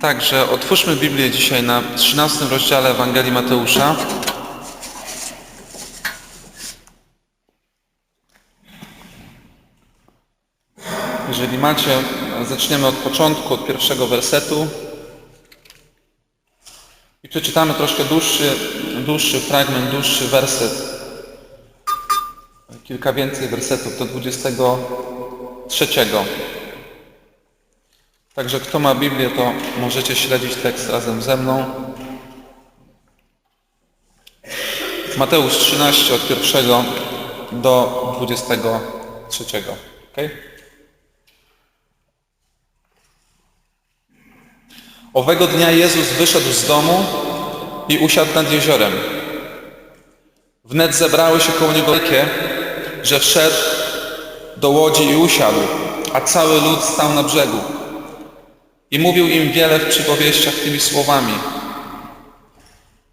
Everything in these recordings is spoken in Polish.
Także otwórzmy Biblię dzisiaj na 13 rozdziale Ewangelii Mateusza. Jeżeli macie, zaczniemy od początku, od pierwszego wersetu. I przeczytamy troszkę dłuższy, dłuższy fragment, dłuższy werset. Kilka więcej wersetów do 23. Także kto ma Biblię, to możecie śledzić tekst razem ze mną. Mateusz 13 od pierwszego do 23. Okay? Owego dnia Jezus wyszedł z domu i usiadł nad jeziorem. Wnet zebrały się koło niego wielkie, że wszedł do łodzi i usiadł, a cały lud stał na brzegu. I mówił im wiele w przypowieściach tymi słowami.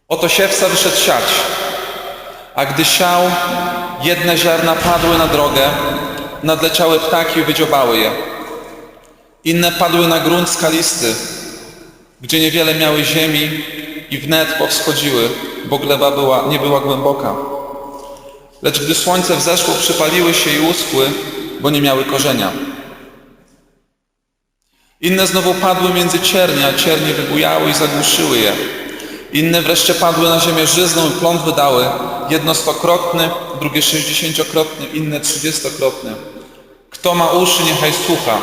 Oto siewca wyszedł siać, a gdy siał, jedne ziarna padły na drogę, nadleciały ptaki i wydziobały je. Inne padły na grunt skalisty, gdzie niewiele miały ziemi i wnet powschodziły, bo gleba była, nie była głęboka. Lecz gdy słońce wzeszło, przypaliły się i uschły, bo nie miały korzenia. Inne znowu padły między ciernie, a ciernie wybujały i zagłuszyły je. Inne wreszcie padły na ziemię żyzną i pląd wydały, jedno stokrotny, drugie sześćdziesięciokrotny, inne trzydziestokrotny. Kto ma uszy, niechaj słucha.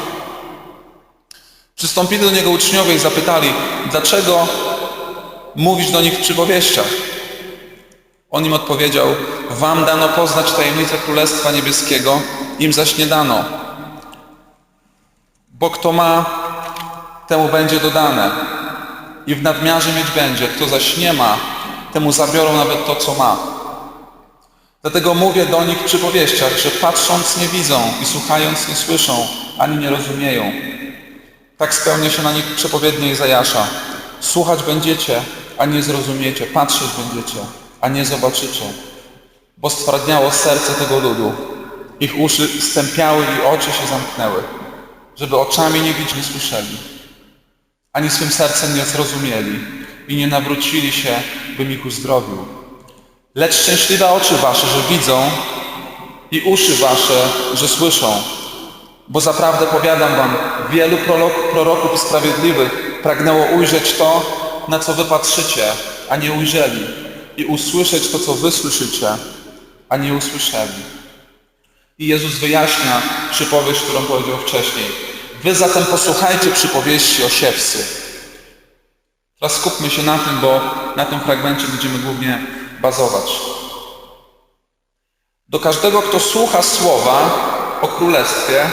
Przystąpili do niego uczniowie i zapytali, dlaczego mówisz do nich w przypowieściach? On im odpowiedział, wam dano poznać tajemnicę Królestwa Niebieskiego, im zaś nie dano. Bo kto ma, temu będzie dodane i w nadmiarze mieć będzie. Kto zaś nie ma, temu zabiorą nawet to, co ma. Dlatego mówię do nich w przypowieściach, że patrząc nie widzą i słuchając nie słyszą, ani nie rozumieją. Tak spełnia się na nich przepowiednie Izajasza. Słuchać będziecie, a nie zrozumiecie. Patrzeć będziecie, a nie zobaczycie. Bo stwardniało serce tego ludu. Ich uszy stępiały i oczy się zamknęły, żeby oczami nie widzieli, słyszeli, ani swym sercem nie zrozumieli i nie nawrócili się, bym ich uzdrowił. Lecz szczęśliwe oczy wasze, że widzą i uszy wasze, że słyszą. Bo zaprawdę powiadam wam, wielu prorok, proroków sprawiedliwych pragnęło ujrzeć to, na co wy patrzycie, a nie ujrzeli, i usłyszeć to, co wy słyszycie, a nie usłyszeli. I Jezus wyjaśnia przypowieść, którą powiedział wcześniej. Wy zatem posłuchajcie przypowieści o siewcy. Teraz skupmy się na tym, bo na tym fragmencie będziemy głównie bazować. Do każdego, kto słucha słowa o królestwie,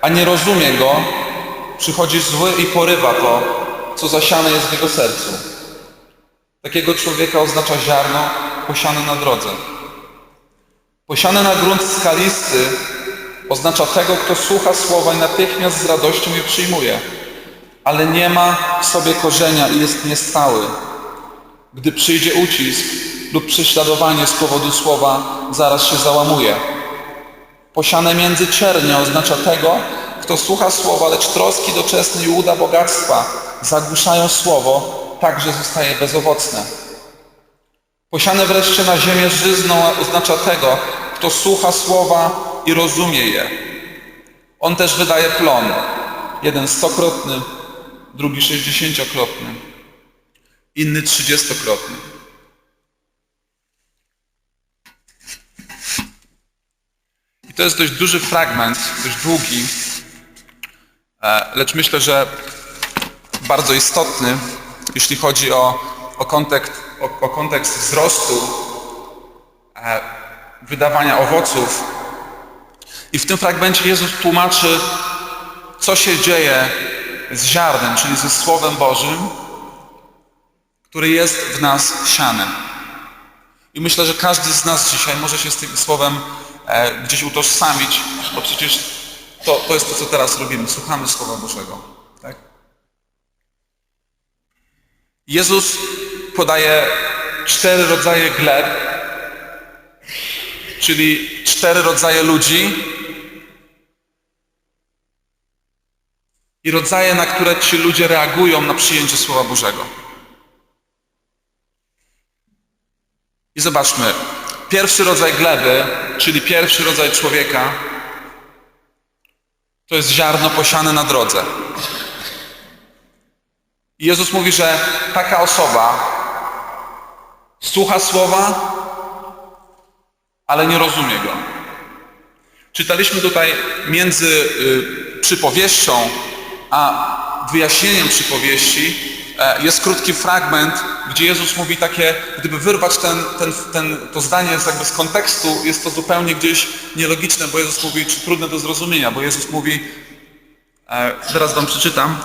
a nie rozumie go, przychodzi zły i porywa to, co zasiane jest w jego sercu. Takiego człowieka oznacza ziarno posiane na drodze. Posiane na grunt skalisty oznacza tego, kto słucha słowa i natychmiast z radością je przyjmuje, ale nie ma w sobie korzenia i jest niestały. Gdy przyjdzie ucisk lub prześladowanie z powodu słowa, zaraz się załamuje. Posiane między ciernie oznacza tego, kto słucha słowa, lecz troski doczesne i łuda bogactwa zagłuszają słowo, tak że zostaje bezowocne. Posiane wreszcie na ziemię żyzną oznacza tego, kto słucha słowa i rozumie je. On też wydaje plon. Jeden stokrotny, drugi sześćdziesięciokrotny, inny trzydziestokrotny. I to jest dość duży fragment, dość długi, e, lecz myślę, że bardzo istotny, jeśli chodzi o, o, kontekst, o, o kontekst wzrostu, e, wydawania owoców. I w tym fragmencie Jezus tłumaczy, co się dzieje z ziarnem, czyli ze Słowem Bożym, który jest w nas sianem. I myślę, że każdy z nas dzisiaj może się z tym słowem e, gdzieś utożsamić, bo przecież to, to jest to, co teraz robimy. Słuchamy Słowa Bożego. Tak? Jezus podaje cztery rodzaje gleb, czyli cztery rodzaje ludzi, i rodzaje, na które ci ludzie reagują na przyjęcie Słowa Bożego. I zobaczmy, pierwszy rodzaj gleby, czyli pierwszy rodzaj człowieka, to jest ziarno posiane na drodze. I Jezus mówi, że taka osoba słucha słowa, ale nie rozumie go. Czytaliśmy tutaj między y, przypowieścią a wyjaśnieniem przypowieści e, jest krótki fragment, gdzie Jezus mówi takie, gdyby wyrwać ten, ten, ten, to zdanie jakby z kontekstu, jest to zupełnie gdzieś nielogiczne, bo Jezus mówi, czy trudne do zrozumienia, bo Jezus mówi, zaraz wam przeczytam,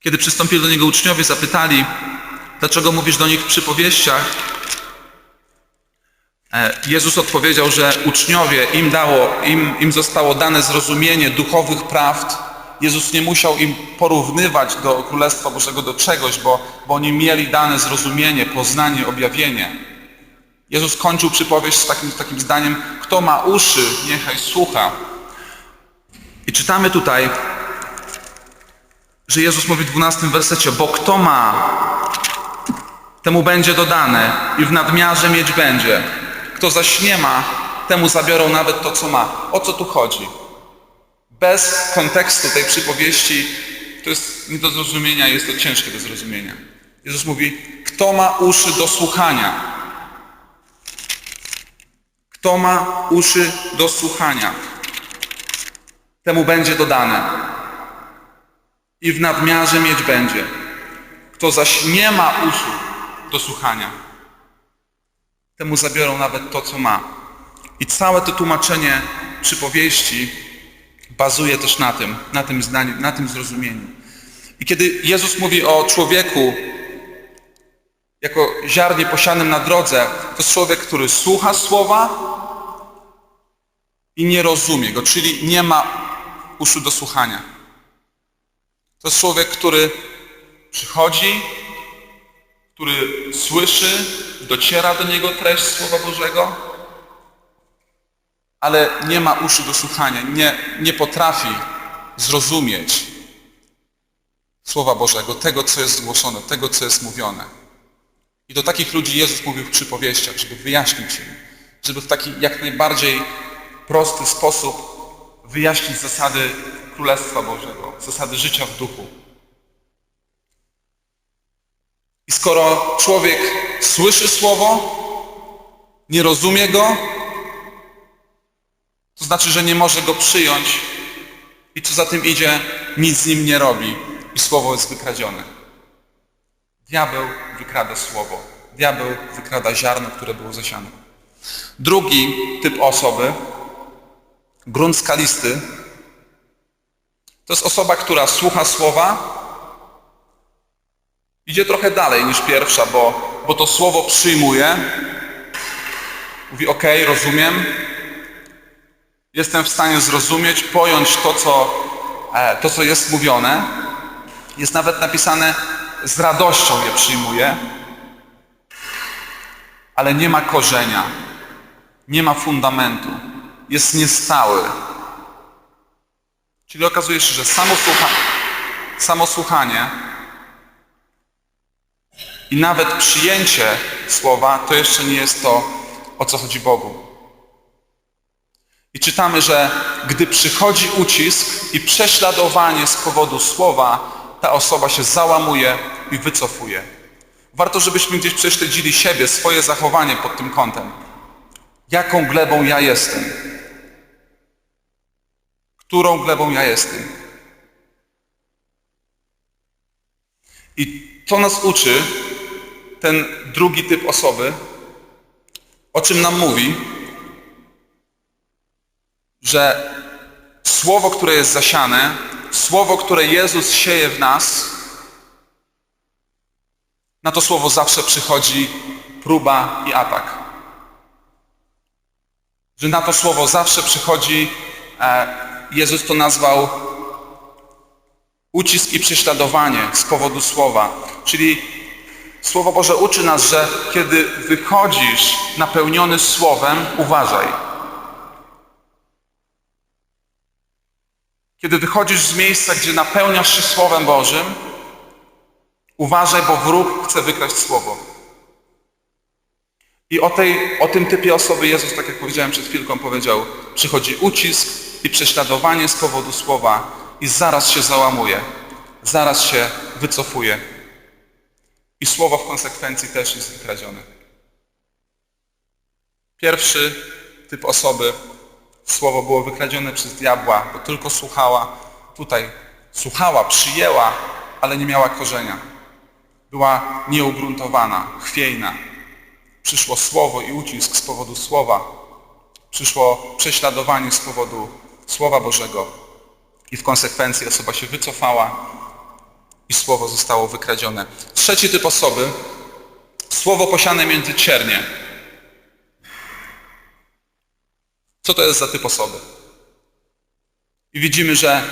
Kiedy przystąpili do Niego uczniowie, zapytali, dlaczego mówisz do nich w przypowieściach? E, Jezus odpowiedział, że uczniowie, im, dało, im, im zostało dane zrozumienie duchowych prawd. Jezus nie musiał im porównywać do Królestwa Bożego do czegoś, bo, bo oni mieli dane zrozumienie, poznanie, objawienie. Jezus kończył przypowieść z takim, takim zdaniem, kto ma uszy, niechaj słucha. I czytamy tutaj, że Jezus mówi w 12 wersecie, bo kto ma, temu będzie dodane i w nadmiarze mieć będzie. Kto zaś nie ma, temu zabiorą nawet to, co ma. O co tu chodzi? Bez kontekstu tej przypowieści to jest nie do zrozumienia, jest to ciężkie do zrozumienia. Jezus mówi, kto ma uszy do słuchania? Kto ma uszy do słuchania? Temu będzie dodane i w nadmiarze mieć będzie. Kto zaś nie ma uszu do słuchania, temu zabiorą nawet to, co ma. I całe to tłumaczenie przypowieści bazuje też na tym, na tym zdaniu, na tym zrozumieniu. I kiedy Jezus mówi o człowieku jako ziarnie posianym na drodze, to jest człowiek, który słucha słowa i nie rozumie go, czyli nie ma uszu do słuchania. To jest człowiek, który przychodzi, który słyszy, dociera do niego treść Słowa Bożego, ale nie ma uszy do słuchania, nie, nie potrafi zrozumieć Słowa Bożego, tego, co jest zgłoszone, tego, co jest mówione. I do takich ludzi Jezus mówił w przypowieściach, żeby wyjaśnić im, żeby w taki jak najbardziej prosty sposób wyjaśnić zasady Królestwa Bożego, zasady życia w duchu. I skoro człowiek słyszy słowo, nie rozumie go, to znaczy, że nie może go przyjąć i co za tym idzie, nic z nim nie robi i słowo jest wykradzione. Diabeł wykrada słowo. Diabeł wykrada ziarno, które było zasiane. Drugi typ osoby, grunt skalisty, to jest osoba, która słucha słowa, idzie trochę dalej niż pierwsza, bo, bo to słowo przyjmuje, mówi ok, rozumiem, jestem w stanie zrozumieć, pojąć to co, e, to, co jest mówione. Jest nawet napisane, z radością je przyjmuje, ale nie ma korzenia, nie ma fundamentu, jest niestały. Czyli okazuje się, że samo, słucha, samo słuchanie i nawet przyjęcie słowa to jeszcze nie jest to, o co chodzi Bogu. I czytamy, że gdy przychodzi ucisk i prześladowanie z powodu słowa, ta osoba się załamuje i wycofuje. Warto, żebyśmy gdzieś prześledzili siebie, swoje zachowanie pod tym kątem. Jaką glebą ja jestem? Którą glebą ja jestem? I to nas uczy ten drugi typ osoby, o czym nam mówi, że słowo, które jest zasiane, słowo, które Jezus sieje w nas, na to słowo zawsze przychodzi próba i atak. Że na to słowo zawsze przychodzi, e, Jezus to nazwał ucisk i prześladowanie z powodu słowa. Czyli Słowo Boże uczy nas, że kiedy wychodzisz napełniony słowem, uważaj. Kiedy wychodzisz z miejsca, gdzie napełniasz się Słowem Bożym, uważaj, bo wróg chce wykraść Słowo. I o, tej, o tym typie osoby Jezus, tak jak powiedziałem przed chwilką, powiedział, przychodzi ucisk i prześladowanie z powodu Słowa i zaraz się załamuje, zaraz się wycofuje. I Słowo w konsekwencji też jest wykradzione. Pierwszy typ osoby, Słowo było wykradzione przez diabła, bo tylko słuchała, tutaj słuchała, przyjęła, ale nie miała korzenia. Była nieugruntowana, chwiejna. Przyszło Słowo i ucisk z powodu Słowa. Przyszło prześladowanie z powodu Słowa Bożego. I w konsekwencji osoba się wycofała i Słowo zostało wykradzione. Trzeci typ osoby, Słowo posiane między ciernie. Co to jest za typ osoby? I widzimy, że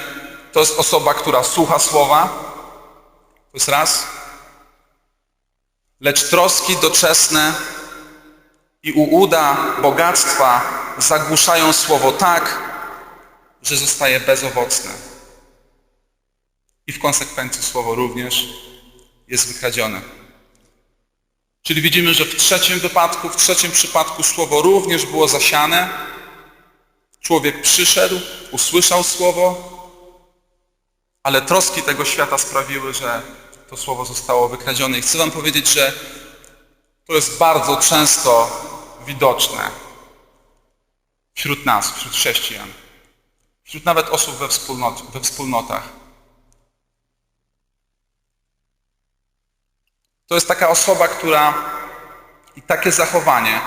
to jest osoba, która słucha słowa. To jest raz. Lecz troski doczesne i ułuda bogactwa zagłuszają słowo tak, że zostaje bezowocne. I w konsekwencji słowo również jest wykradzione. Czyli widzimy, że w trzecim wypadku, w trzecim przypadku słowo również było zasiane, Człowiek przyszedł, usłyszał słowo, ale troski tego świata sprawiły, że to słowo zostało wykradzione. I chcę wam powiedzieć, że to jest bardzo często widoczne wśród nas, wśród chrześcijan, wśród nawet osób we, we wspólnotach. To jest taka osoba, która i takie zachowanie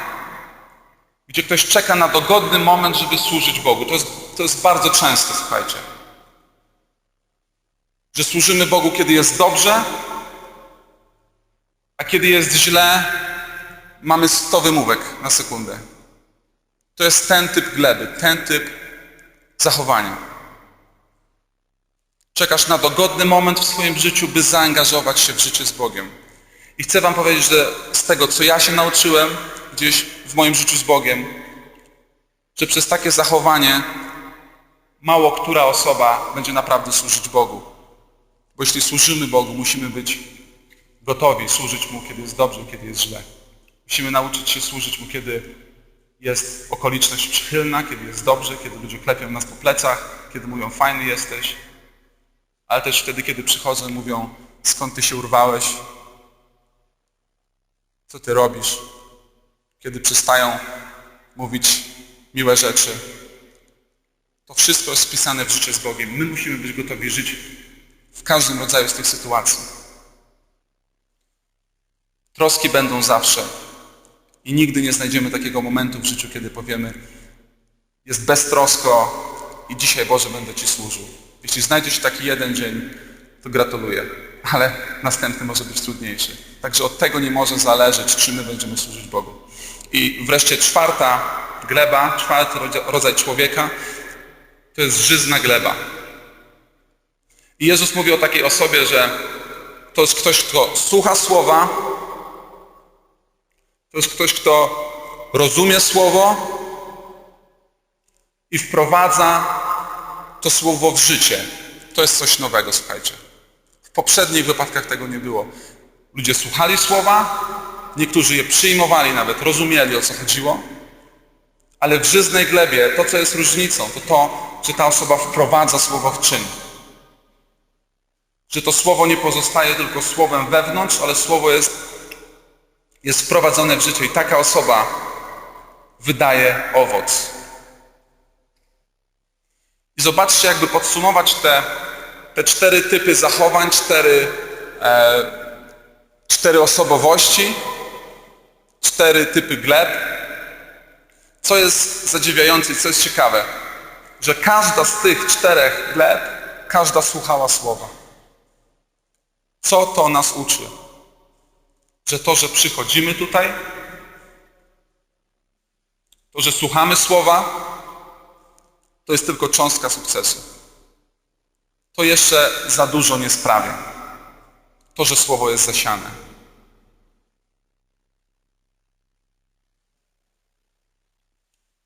gdzie ktoś czeka na dogodny moment, żeby służyć Bogu. To jest, to jest bardzo często, słuchajcie. Że służymy Bogu, kiedy jest dobrze, a kiedy jest źle, mamy 100 wymówek na sekundę. To jest ten typ gleby, ten typ zachowania. Czekasz na dogodny moment w swoim życiu, by zaangażować się w życie z Bogiem. I chcę Wam powiedzieć, że z tego, co ja się nauczyłem, gdzieś w moim życiu z Bogiem, że przez takie zachowanie mało która osoba będzie naprawdę służyć Bogu. Bo jeśli służymy Bogu, musimy być gotowi służyć Mu, kiedy jest dobrze, kiedy jest źle. Musimy nauczyć się służyć Mu, kiedy jest okoliczność przychylna, kiedy jest dobrze, kiedy ludzie klepią nas po plecach, kiedy mówią fajny jesteś, ale też wtedy, kiedy przychodzą mówią skąd Ty się urwałeś, co Ty robisz, kiedy przestają mówić miłe rzeczy. To wszystko jest wpisane w życie z Bogiem. My musimy być gotowi żyć w każdym rodzaju z tych sytuacji. Troski będą zawsze. I nigdy nie znajdziemy takiego momentu w życiu, kiedy powiemy jest beztrosko i dzisiaj Boże będę Ci służył. Jeśli znajdziesz taki jeden dzień, to gratuluję. Ale następny może być trudniejszy. Także od tego nie może zależeć, czy my będziemy służyć Bogu. I wreszcie czwarta gleba, czwarty rodzaj człowieka, to jest żyzna gleba. I Jezus mówi o takiej osobie, że to jest ktoś, kto słucha słowa, to jest ktoś, kto rozumie słowo i wprowadza to słowo w życie. To jest coś nowego, słuchajcie. W poprzednich wypadkach tego nie było. Ludzie słuchali słowa, niektórzy je przyjmowali nawet, rozumieli o co chodziło, ale w żyznej glebie to, co jest różnicą, to to, że ta osoba wprowadza słowo w czyn. Że to słowo nie pozostaje tylko słowem wewnątrz, ale słowo jest, jest wprowadzone w życie i taka osoba wydaje owoc. I zobaczcie, jakby podsumować te, te cztery typy zachowań, cztery, e, cztery osobowości, cztery typy gleb. Co jest zadziwiające i co jest ciekawe, że każda z tych czterech gleb, każda słuchała słowa. Co to nas uczy? Że to, że przychodzimy tutaj, to, że słuchamy słowa, to jest tylko cząstka sukcesu. To jeszcze za dużo nie sprawia. To, że słowo jest zasiane.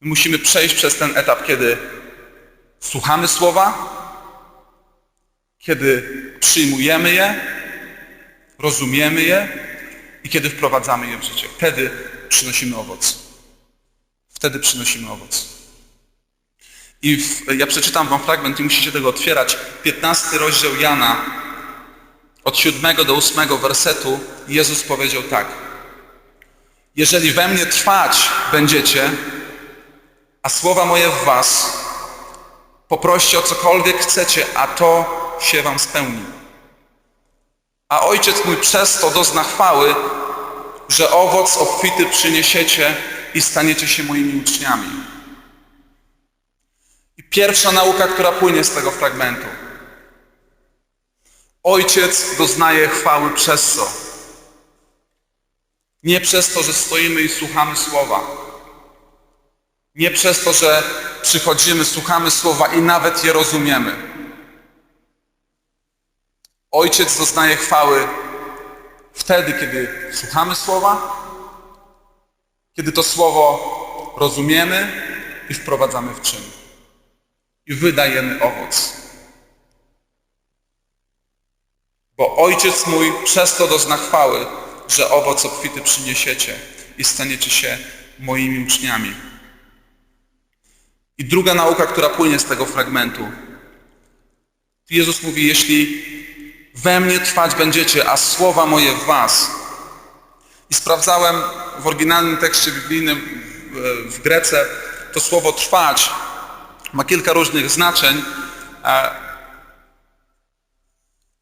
My musimy przejść przez ten etap, kiedy słuchamy słowa, Kiedy przyjmujemy je, rozumiemy je i kiedy wprowadzamy je w życie. Wtedy przynosimy owoc. Wtedy przynosimy owoc. I w, ja przeczytam wam fragment, nie musicie tego otwierać. 15 rozdział Jana, od 7 do 8 wersetu, Jezus powiedział tak. Jeżeli we mnie trwać będziecie, a słowa moje w was, poproście o cokolwiek chcecie, a to się wam spełni. A Ojciec mój przez to dozna chwały, że owoc obfity przyniesiecie i staniecie się moimi uczniami. I pierwsza nauka, która płynie z tego fragmentu. Ojciec doznaje chwały przez co? Nie przez to, że stoimy i słuchamy słowa. Nie przez to, że przychodzimy, słuchamy słowa i nawet je rozumiemy. Ojciec doznaje chwały wtedy, kiedy słuchamy słowa, kiedy to słowo rozumiemy i wprowadzamy w czyn. I wydajemy owoc. Bo Ojciec mój przez to dozna chwały, że owoc obfity przyniesiecie i staniecie się moimi uczniami. I druga nauka, która płynie z tego fragmentu. Jezus mówi, jeśli we mnie trwać będziecie, a słowa moje w was. I sprawdzałem w oryginalnym tekście biblijnym w Grece to słowo trwać ma kilka różnych znaczeń.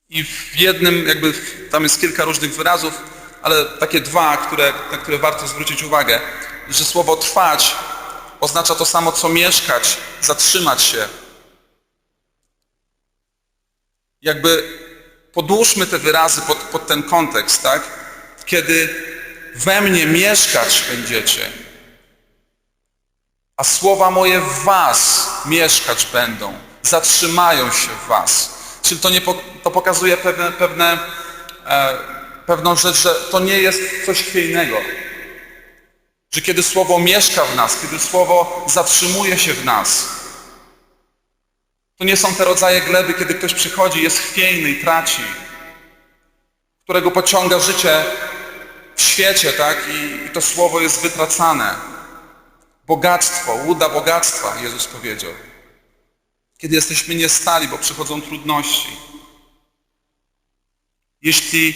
I w jednym, jakby tam jest kilka różnych wyrazów, ale takie dwa, które, na które warto zwrócić uwagę, że słowo trwać oznacza to samo, co mieszkać, zatrzymać się. Jakby podłóżmy te wyrazy pod, pod ten kontekst, tak? Kiedy we mnie mieszkać będziecie, a słowa moje w was mieszkać będą, zatrzymają się w was. Czyli to, nie, to pokazuje pewne, pewne, e, pewną rzecz, że to nie jest coś chwiejnego. Że kiedy Słowo mieszka w nas, kiedy Słowo zatrzymuje się w nas, to nie są te rodzaje gleby, kiedy ktoś przychodzi, jest chwiejny i traci, którego pociąga życie w świecie, tak? I, i to Słowo jest wytracane. Bogactwo, łuda bogactwa, Jezus powiedział. Kiedy jesteśmy niestali, bo przychodzą trudności. Jeśli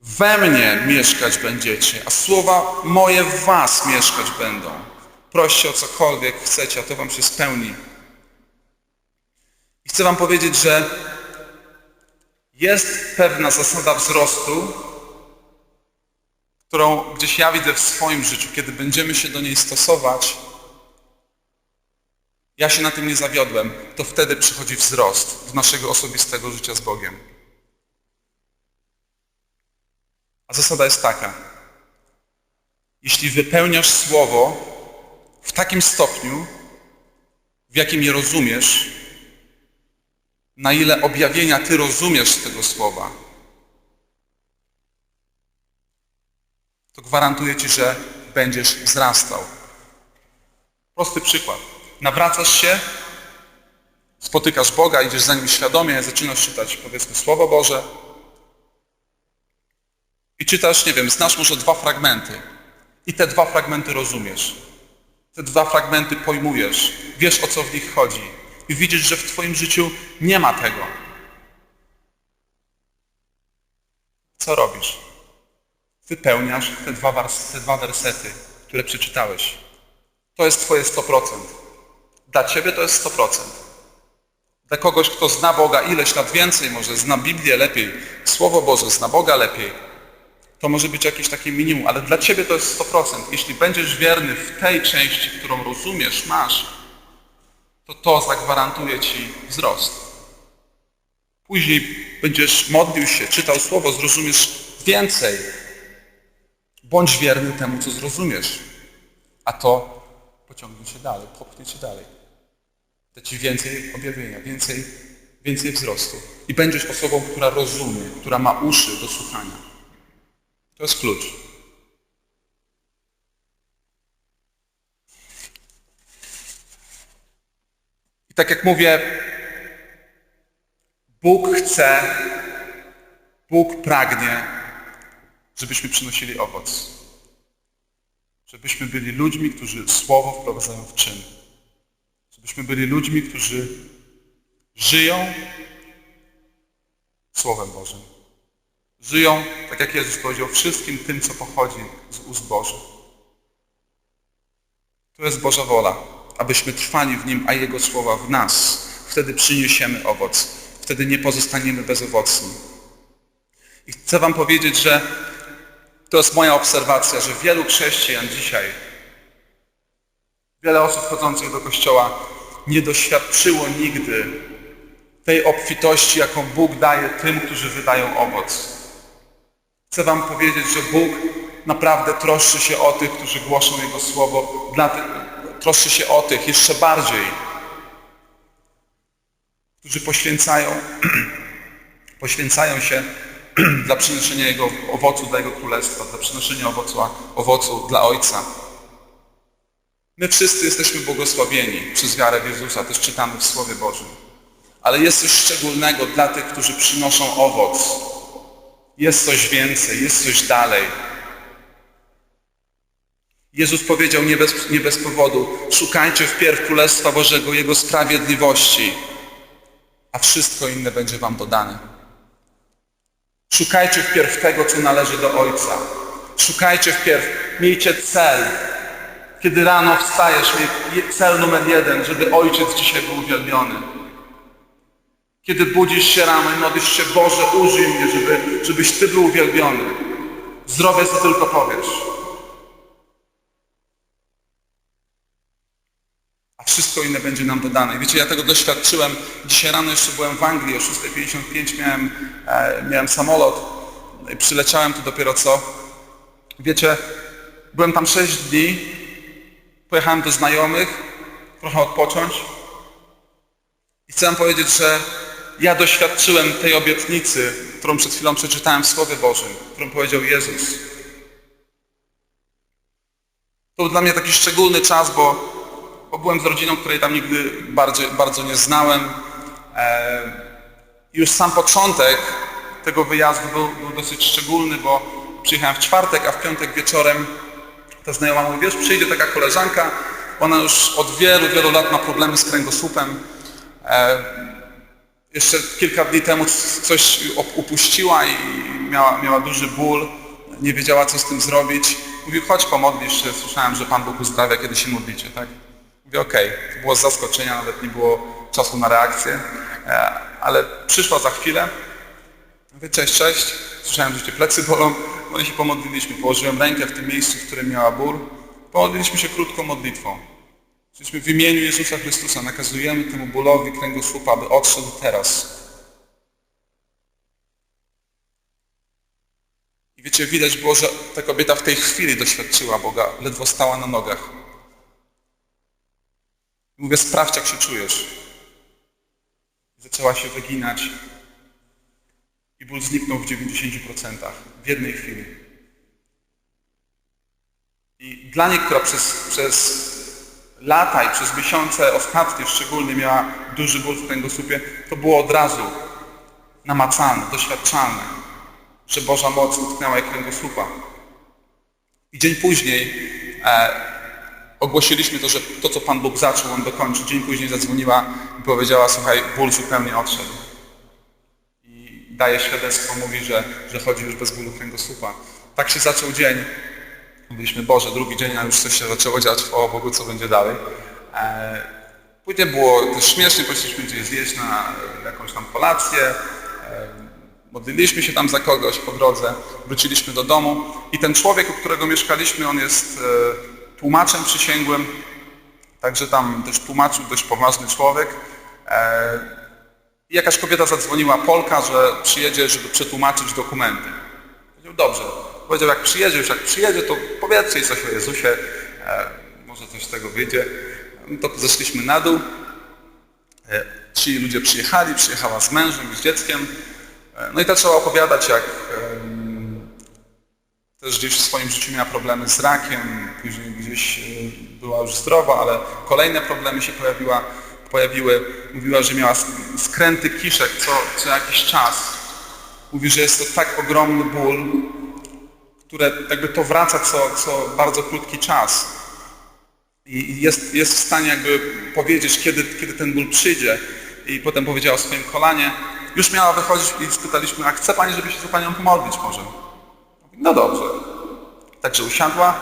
we mnie mieszkać będziecie, a słowa moje w was mieszkać będą, proście o cokolwiek chcecie, a to wam się spełni. I chcę wam powiedzieć, że jest pewna zasada wzrostu, którą gdzieś ja widzę w swoim życiu, kiedy będziemy się do niej stosować, ja się na tym nie zawiodłem, to wtedy przychodzi wzrost naszego osobistego życia z Bogiem. A zasada jest taka. Jeśli wypełniasz Słowo w takim stopniu, w jakim je rozumiesz, na ile objawienia Ty rozumiesz tego Słowa, to gwarantuję Ci, że będziesz wzrastał. Prosty przykład. Nawracasz się, spotykasz Boga, idziesz za Nim świadomie, zaczynasz czytać, powiedzmy, Słowo Boże i czytasz, nie wiem, znasz może dwa fragmenty i te dwa fragmenty rozumiesz. Te dwa fragmenty pojmujesz, wiesz o co w nich chodzi i widzisz, że w Twoim życiu nie ma tego. Co robisz? Wypełniasz te dwa, te dwa wersety, które przeczytałeś. To jest Twoje 100%. Dla Ciebie to jest 100%. Dla kogoś, kto zna Boga ileś lat więcej, może zna Biblię lepiej, Słowo Boże, zna Boga lepiej, to może być jakieś takie minimum, ale dla Ciebie to jest 100%. Jeśli będziesz wierny w tej części, którą rozumiesz, masz, to to zagwarantuje Ci wzrost. Później będziesz modlił się, czytał Słowo, zrozumiesz więcej. Bądź wierny temu, co zrozumiesz, a to pociągnie Cię dalej, popchnie Cię dalej. Da Ci więcej objawienia, więcej, więcej wzrostu. I będziesz osobą, która rozumie, która ma uszy do słuchania. To jest klucz. I tak jak mówię, Bóg chce, Bóg pragnie, żebyśmy przynosili owoc. Żebyśmy byli ludźmi, którzy słowo wprowadzają w czyn. Żebyśmy byli ludźmi, którzy żyją Słowem Bożym. Żyją, tak jak Jezus powiedział, wszystkim tym, co pochodzi z ust Bożych. To jest Boża wola, abyśmy trwali w Nim, a Jego słowa w nas. Wtedy przyniesiemy owoc. Wtedy nie pozostaniemy bezowocni. I chcę Wam powiedzieć, że to jest moja obserwacja, że wielu chrześcijan dzisiaj, wiele osób chodzących do Kościoła nie doświadczyło nigdy tej obfitości, jaką Bóg daje tym, którzy wydają owoc. Chcę Wam powiedzieć, że Bóg naprawdę troszczy się o tych, którzy głoszą Jego Słowo, dla troszczy się o tych jeszcze bardziej, którzy poświęcają, poświęcają się dla przynoszenia Jego owocu dla Jego Królestwa, dla przynoszenia owocu, owocu dla Ojca. My wszyscy jesteśmy błogosławieni przez wiarę w Jezusa, też czytamy w Słowie Bożym. Ale jest coś szczególnego dla tych, którzy przynoszą owoc. Jest coś więcej, jest coś dalej. Jezus powiedział nie bez, nie bez powodu, szukajcie wpierw Królestwa Bożego, Jego sprawiedliwości, a wszystko inne będzie wam dodane. Szukajcie wpierw tego, co należy do Ojca. Szukajcie wpierw, miejcie cel. Kiedy rano wstajesz, cel numer jeden, żeby Ojciec dzisiaj był uwielbiony. Kiedy budzisz się rano i modlisz się, Boże, użyj mnie, żeby, żebyś Ty był uwielbiony. Zdrowie co tylko powiesz. A wszystko inne będzie nam dodane. Wiecie, ja tego doświadczyłem. Dzisiaj rano jeszcze byłem w Anglii, o 6.55 miałem, e, miałem samolot. I przyleciałem tu dopiero co. Wiecie, byłem tam 6 dni. Pojechałem do znajomych, trochę odpocząć. I chcę powiedzieć, że ja doświadczyłem tej obietnicy, którą przed chwilą przeczytałem w Słowie Bożym, którą powiedział Jezus. To był dla mnie taki szczególny czas, bo, bo byłem z rodziną, której tam nigdy bardzo, bardzo nie znałem. E, już sam początek tego wyjazdu był, był dosyć szczególny, bo przyjechałem w czwartek, a w piątek wieczorem ta znajoma mówi, wiesz, przyjdzie taka koleżanka, ona już od wielu, wielu lat ma problemy z kręgosłupem. E, jeszcze kilka dni temu coś upuściła i miała, miała duży ból, nie wiedziała co z tym zrobić. Mówi, chodź pomodlisz się, słyszałem, że Pan Bóg uzdrawia, kiedy się modlicie, tak? Mówię, okej, okay. to było z zaskoczenia, nawet nie było czasu na reakcję, e, ale przyszła za chwilę. Mówię, cześć, cześć, słyszałem, że cię plecy bolą, no i się pomodliliśmy, położyłem rękę w tym miejscu, w którym miała ból, pomodliliśmy się krótką modlitwą. Jesteśmy w imieniu Jezusa Chrystusa nakazujemy temu bólowi kręgosłupa, aby odszedł teraz. I wiecie, widać było, że ta kobieta w tej chwili doświadczyła Boga, ledwo stała na nogach. Mówię, sprawdź jak się czujesz. Zaczęła się wyginać i ból zniknął w 90%, w jednej chwili. I dla niej, która przez, przez lata i przez miesiące ostatnie szczególnie miała duży ból w kręgosłupie, to było od razu namacalne, doświadczalne, że Boża moc dotknęła jej kręgosłupa. I dzień później e, ogłosiliśmy to, że to, co Pan Bóg zaczął, On dokończy. Dzień później zadzwoniła i powiedziała, słuchaj, ból zupełnie odszedł. Daje świadectwo, mówi, że, że chodzi już bez bólu kręgosłupa. Tak się zaczął dzień. Mówiliśmy, Boże, drugi dzień, a już coś się zaczęło dziać, o Bogu, co będzie dalej. E, później było też śmiesznie, poszliśmy gdzieś zjeść na jakąś tam kolację, e, modliliśmy się tam za kogoś po drodze, wróciliśmy do domu i ten człowiek, u którego mieszkaliśmy, on jest e, tłumaczem przysięgłym, także tam też tłumaczył, dość poważny człowiek. I jakaś kobieta zadzwoniła, Polka, że przyjedzie, żeby przetłumaczyć dokumenty. Powiedział, dobrze, Powiedział, jak przyjedzie, już jak przyjedzie, to powiedzcie coś o Jezusie, e, może coś z tego wyjdzie. No to zeszliśmy na dół. E, ci ludzie przyjechali, przyjechała z mężem i z dzieckiem. E, no i zaczęła opowiadać, jak też gdzieś w swoim życiu miała problemy z rakiem, później gdzieś była już zdrowa, ale kolejne problemy się pojawiła, pojawiły, mówiła, że miała sk- skręty kiszek co, co jakiś czas. Mówi, że jest to tak ogromny ból, które jakby to wraca co, co bardzo krótki czas. I jest, jest w stanie jakby powiedzieć, kiedy, kiedy ten ból przyjdzie. I potem powiedziała o swoim kolanie. Już miała wychodzić i spytaliśmy, a chce Pani, żeby się za Panią pomodlić może? No dobrze. Także usiadła,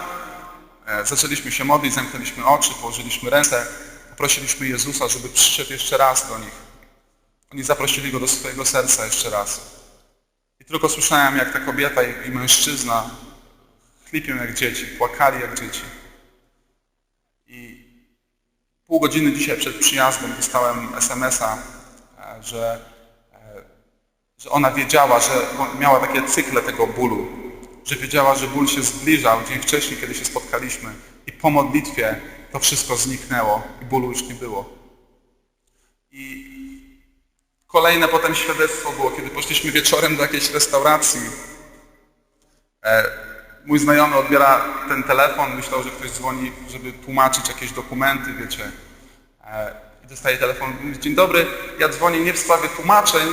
e, zaczęliśmy się modlić, zamknęliśmy oczy, położyliśmy ręce, poprosiliśmy Jezusa, żeby przyszedł jeszcze raz do nich. Oni zaprosili Go do swojego serca jeszcze raz. I tylko słyszałem, jak ta kobieta i, i mężczyzna chlipią jak dzieci, płakali jak dzieci. I pół godziny dzisiaj przed przyjazdem dostałem SMS-a, e, że, e, że ona wiedziała, że miała takie cykle tego bólu, że wiedziała, że ból się zbliżał dzień wcześniej, kiedy się spotkaliśmy i po modlitwie to wszystko zniknęło i bólu już nie było. I kolejne potem świadectwo było, kiedy poszliśmy wieczorem do jakiejś restauracji. E, Mój znajomy odbiera ten telefon, myślał, że ktoś dzwoni, żeby tłumaczyć jakieś dokumenty, wiecie. E, I dostaje telefon, mówi, dzień dobry, ja dzwonię nie w sprawie tłumaczeń,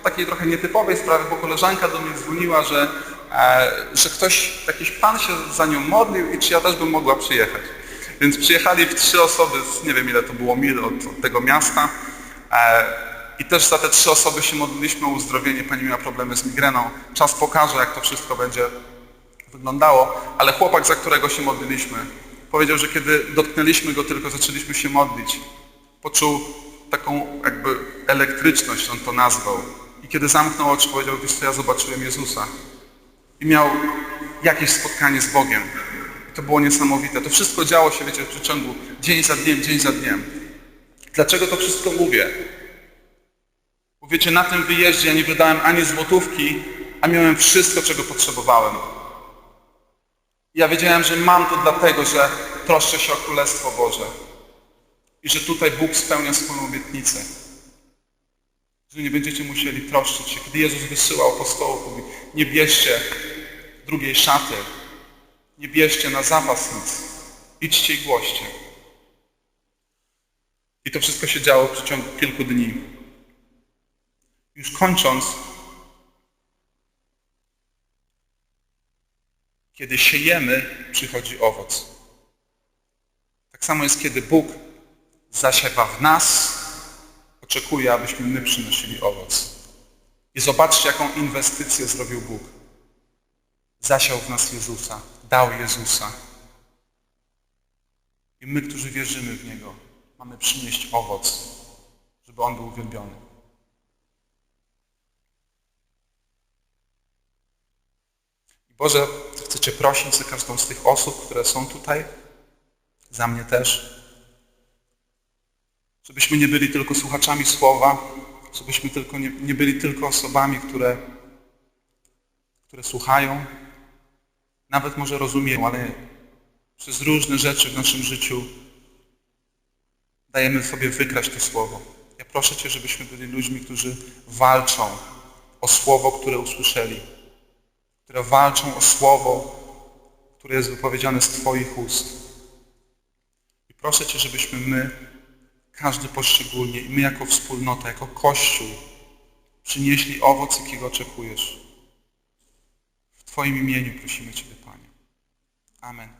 o takiej trochę nietypowej sprawie, bo koleżanka do mnie dzwoniła, że, e, że ktoś, jakiś pan się za nią modlił i czy ja też bym mogła przyjechać. Więc przyjechali w trzy osoby, z, nie wiem ile to było mil od, od tego miasta. E, I też za te trzy osoby się modliliśmy o uzdrowienie. Pani miała problemy z migreną. Czas pokaże, jak to wszystko będzie wyglądało, ale chłopak, za którego się modliliśmy, powiedział, że kiedy dotknęliśmy go tylko, zaczęliśmy się modlić, poczuł taką jakby elektryczność, on to nazwał. I kiedy zamknął oczy, powiedział, wiesz co, ja zobaczyłem Jezusa. I miał jakieś spotkanie z Bogiem. To było niesamowite. To wszystko działo się, wiecie, w przeciągu dzień za dniem, dzień za dniem. Dlaczego to wszystko mówię? Bo wiecie, na tym wyjeździe ja nie wydałem ani złotówki, a miałem wszystko, czego potrzebowałem. Ja wiedziałem, że mam to dlatego, że troszczę się o Królestwo Boże. I że tutaj Bóg spełnia swoją obietnicę. Że nie będziecie musieli troszczyć się. Kiedy Jezus wysyłał apostołów, mówi, nie bierzcie drugiej szaty, nie bierzcie na zapas nic. Idźcie i głoście. I to wszystko się działo w przeciągu kilku dni. Już kończąc, Kiedy siejemy, przychodzi owoc. Tak samo jest, kiedy Bóg zasiewa w nas, oczekuje, abyśmy my przynosili owoc. I zobaczcie, jaką inwestycję zrobił Bóg. Zasiał w nas Jezusa, dał Jezusa. I my, którzy wierzymy w Niego, mamy przynieść owoc, żeby On był uwielbiony. Boże, chcę Cię prosić za każdą z tych osób, które są tutaj, za mnie też, żebyśmy nie byli tylko słuchaczami słowa, żebyśmy tylko nie, nie byli tylko osobami, które, które słuchają, nawet może rozumieją, ale przez różne rzeczy w naszym życiu dajemy sobie wykraść to słowo. Ja proszę Cię, żebyśmy byli ludźmi, którzy walczą o słowo, które usłyszeli które walczą o słowo, które jest wypowiedziane z Twoich ust. I proszę Cię, żebyśmy my, każdy poszczególnie, i my jako wspólnota, jako Kościół, przynieśli owoc, jakiego oczekujesz. W Twoim imieniu prosimy Ciebie. Amen.